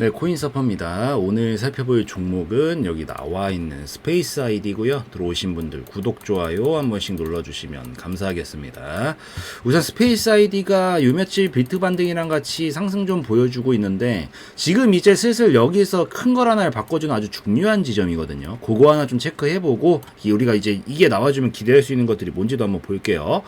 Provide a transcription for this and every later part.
네, 코인서퍼입니다. 오늘 살펴볼 종목은 여기 나와 있는 스페이스 아이디고요. 들어오신 분들 구독, 좋아요 한 번씩 눌러주시면 감사하겠습니다. 우선 스페이스 아이디가 요 며칠 비트 반등이랑 같이 상승 좀 보여주고 있는데 지금 이제 슬슬 여기서 큰 걸 하나를 바꿔주는 아주 중요한 지점이거든요. 그거 하나 좀 체크해보고 이 우리가 이제 이게 나와주면 기대할 수 있는 것들이 뭔지도 한번 볼게요.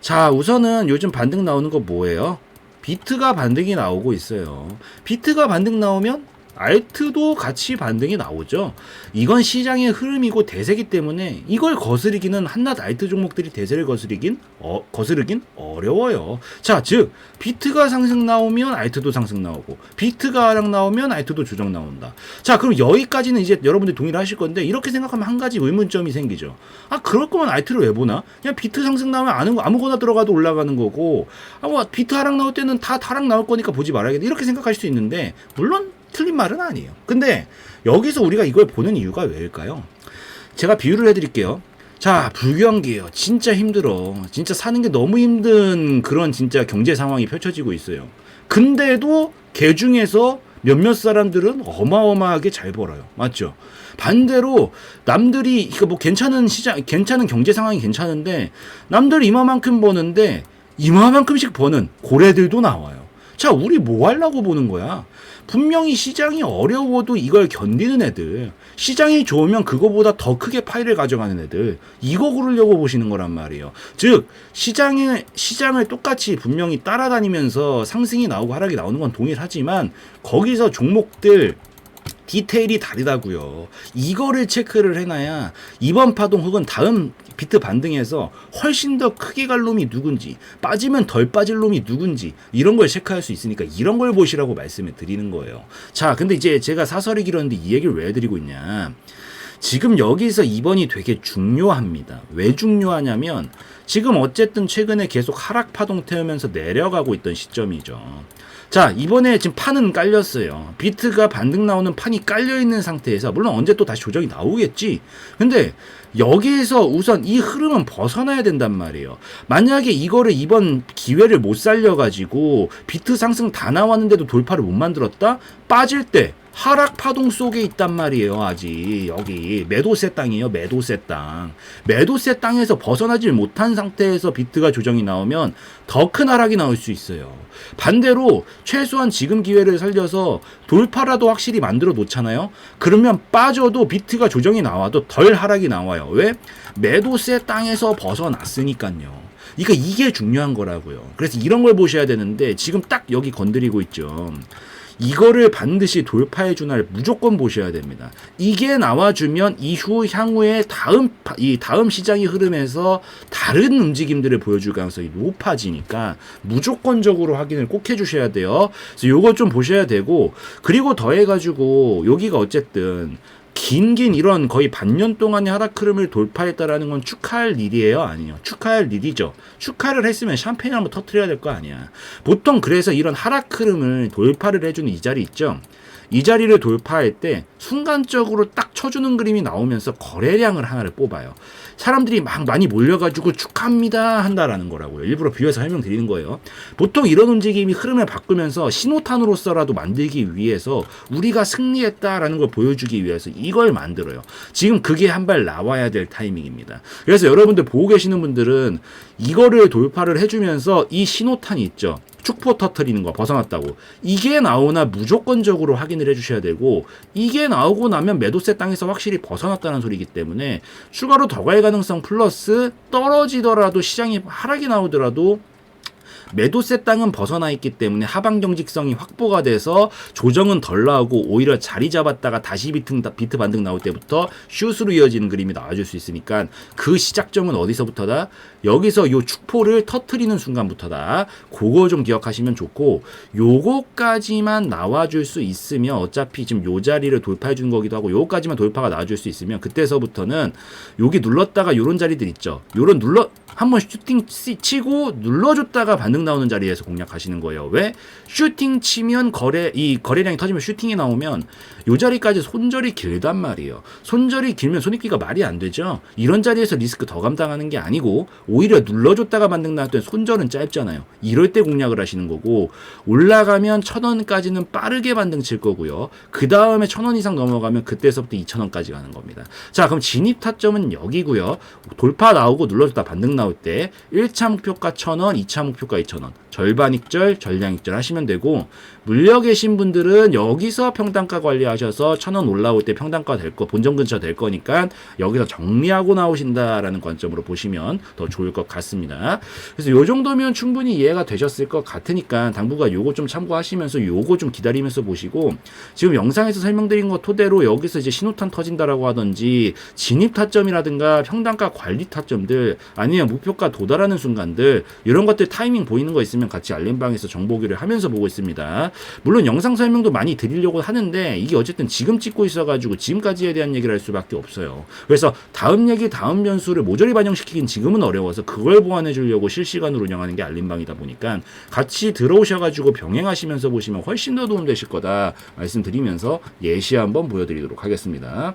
자, 우선은 요즘 반등 나오는 거 뭐예요? 비트가 반등이 나오고 있어요. 비트가 반등 나오면 알트도 같이 반등이 나오죠. 이건 시장의 흐름이고 대세기 때문에 이걸 거스르기는 한낱 알트 종목들이 대세를 거스르긴 어, 거스르긴 어려워요. 자, 즉 비트가 상승 나오면 알트도 상승 나오고 비트가 하락 나오면 알트도 조정 나온다. 자, 그럼 여기까지는 이제 여러분들 동의를 하실 건데 이렇게 생각하면 한 가지 의문점이 생기죠. 아, 그럴 거면 알트를 왜 보나? 그냥 비트 상승 나오면 아무, 아무거나 들어가도 올라가는 거고 아, 뭐 비트 하락 나올 때는 다 하락 나올 거니까 보지 말아야겠다. 이렇게 생각할 수 있는데 물론 틀린 말은 아니에요. 근데 여기서 우리가 이걸 보는 이유가 왜일까요? 제가 비유를 해드릴게요. 자, 불경기예요. 진짜 힘들어. 진짜 사는 게 너무 힘든 그런 진짜 경제 상황이 펼쳐지고 있어요. 근데도 개 중에서 몇몇 사람들은 어마어마하게 잘 벌어요. 맞죠? 반대로 남들이 이거 뭐 괜찮은 시장, 괜찮은 경제 상황이 괜찮은데 남들이 이만큼 버는데 이만큼씩 버는 고래들도 나와요. 자, 우리 뭐 하려고 보는 거야? 분명히 시장이 어려워도 이걸 견디는 애들, 시장이 좋으면 그거보다 더 크게 파일을 가져가는 애들, 이거 고르려고 보시는 거란 말이에요. 즉, 시장에, 시장을 똑같이 분명히 따라다니면서 상승이 나오고 하락이 나오는 건 동일하지만, 거기서 종목들, 디테일이 다르다고요. 이거를 체크를 해놔야 이번 파동 혹은 다음 비트 반등에서 훨씬 더 크게 갈 놈이 누군지 빠지면 덜 빠질 놈이 누군지 이런 걸 체크할 수 있으니까 이런 걸 보시라고 말씀을 드리는 거예요. 자, 근데 이제 제가 사설이 길었는데 이 얘기를 왜 드리고 있냐? 지금 여기서 2번이 되게 중요합니다. 왜 중요하냐면 지금 어쨌든 최근에 계속 하락 파동 태우면서 내려가고 있던 시점이죠. 자, 이번에 지금 판은 깔렸어요. 비트가 반등 나오는 판이 깔려 있는 상태에서 물론 언제 또 다시 조정이 나오겠지. 근데 여기에서 우선 이 흐름은 벗어나야 된단 말이에요. 만약에 이거를 이번 기회를 못 살려가지고 비트 상승 다 나왔는데도 돌파를 못 만들었다? 빠질 때 하락 파동 속에 있단 말이에요, 아직. 여기. 매도세 땅이에요, 매도세 땅. 매도세 땅에서 벗어나질 못한 상태에서 비트가 조정이 나오면 더 큰 하락이 나올 수 있어요. 반대로 최소한 지금 기회를 살려서 돌파라도 확실히 만들어 놓잖아요? 그러면 빠져도 비트가 조정이 나와도 덜 하락이 나와요. 왜? 매도세 땅에서 벗어났으니까요. 그러니까 이게 중요한 거라고요. 그래서 이런 걸 보셔야 되는데 지금 딱 여기 건드리고 있죠. 이거를 반드시 돌파해 준날 무조건 보셔야 됩니다. 이게 나와주면 이후 향후에 다음 이 다음 시장의 흐름에서 다른 움직임들을 보여줄 가능성이 높아지니까 무조건적으로 확인을 꼭 해주셔야 돼요. 그래서 요거 좀 보셔야 되고 그리고 더해가지고 여기가 어쨌든 긴긴 이런 거의 반년 동안의 하락 흐름을 돌파했다라는 건 축하할 일이에요? 아니요. 축하할 일이죠. 축하를 했으면 샴페인 한번 터트려야 될 거 아니야. 보통 그래서 이런 하락 흐름을 돌파를 해주는 이 자리 있죠? 이 자리를 돌파할 때 순간적으로 딱 쳐주는 그림이 나오면서 거래량을 하나를 뽑아요. 사람들이 막 많이 몰려가지고 축하합니다 한다라는 거라고요. 일부러 비유해서 설명드리는 거예요. 보통 이런 움직임이 흐름을 바꾸면서 신호탄으로서라도 만들기 위해서 우리가 승리했다라는 걸 보여주기 위해서 이걸 만들어요. 지금 그게 한 발 나와야 될 타이밍입니다. 그래서 여러분들 보고 계시는 분들은 이거를 돌파를 해주면서 이 신호탄이 있죠. 축포 터트리는 거 벗어났다고. 이게 나오나 무조건적으로 확인을 해주셔야 되고 이게 나오고 나면 매도세 땅에서 확실히 벗어났다는 소리이기 때문에 추가로 더 갈 가능성 플러스 떨어지더라도 시장이 하락이 나오더라도 매도세 땅은 벗어나 있기 때문에 하방 경직성이 확보가 돼서 조정은 덜 나오고 오히려 자리 잡았다가 다시 비트, 비트 반등 나올 때부터 슛으로 이어지는 그림이 나와줄 수 있으니까 그 시작점은 어디서부터다? 여기서 요 축포를 터트리는 순간부터다. 그거 좀 기억하시면 좋고 요거까지만 나와줄 수 있으면 어차피 지금 요 자리를 돌파해 준 거기도 하고 요거까지만 돌파가 나와줄 수 있으면 그때서부터는 여기 눌렀다가 요런 자리들 있죠. 요런 눌러 한번 슈팅 치고 눌러줬다가 반등 반등 나오는 자리에서 공략하시는 거예요. 왜? 슈팅 치면 거래 이 거래량이 터지면 슈팅이 나오면 요 자리까지 손절이 길단 말이에요. 손절이 길면 손익비가 말이 안 되죠. 이런 자리에서 리스크 더 감당하는 게 아니고 오히려 눌러줬다가 반등 나왔던 손절은 짧잖아요. 이럴 때 공략을 하시는 거고 올라가면 천 원까지는 빠르게 반등 칠 거고요. 그 다음에 천 원 이상 넘어가면 그때서부터 이천 원까지 가는 겁니다. 자 그럼 진입 타점은 여기고요. 돌파 나오고 눌러줬다 반등 나올 때 1차 목표가 천 원, 2차 목표가 이천 원. 절반 익절, 전량 익절 하시면 되고 물려 계신 분들은 여기서 평단가 관리하셔서 천 원 올라올 때 평단가 될 거, 본전 근처 될 거니까 여기서 정리하고 나오신다라는 관점으로 보시면 더 좋을 것 같습니다. 그래서 요 정도면 충분히 이해가 되셨을 것 같으니까 당부가 요거 좀 참고하시면서 요거 좀 기다리면서 보시고 지금 영상에서 설명드린 것 토대로 여기서 이제 신호탄 터진다라고 하든지 진입 타점이라든가 평단가 관리 타점들 아니면 목표가 도달하는 순간들 이런 것들 타이밍 보이는 거 있으면 같이 알림방에서 정보기를 하면서 보고 있습니다. 물론 영상 설명도 많이 드리려고 하는데 이게 어쨌든 지금 찍고 있어가지고 지금까지에 대한 얘기를 할 수밖에 없어요. 그래서 다음 얘기 다음 변수를 모조리 반영시키긴 지금은 어려워서 그걸 보완해 주려고 실시간으로 운영하는 게 알림방이다 보니까 같이 들어오셔가지고 병행하시면서 보시면 훨씬 더 도움되실 거다 말씀드리면서 예시 한번 보여드리도록 하겠습니다.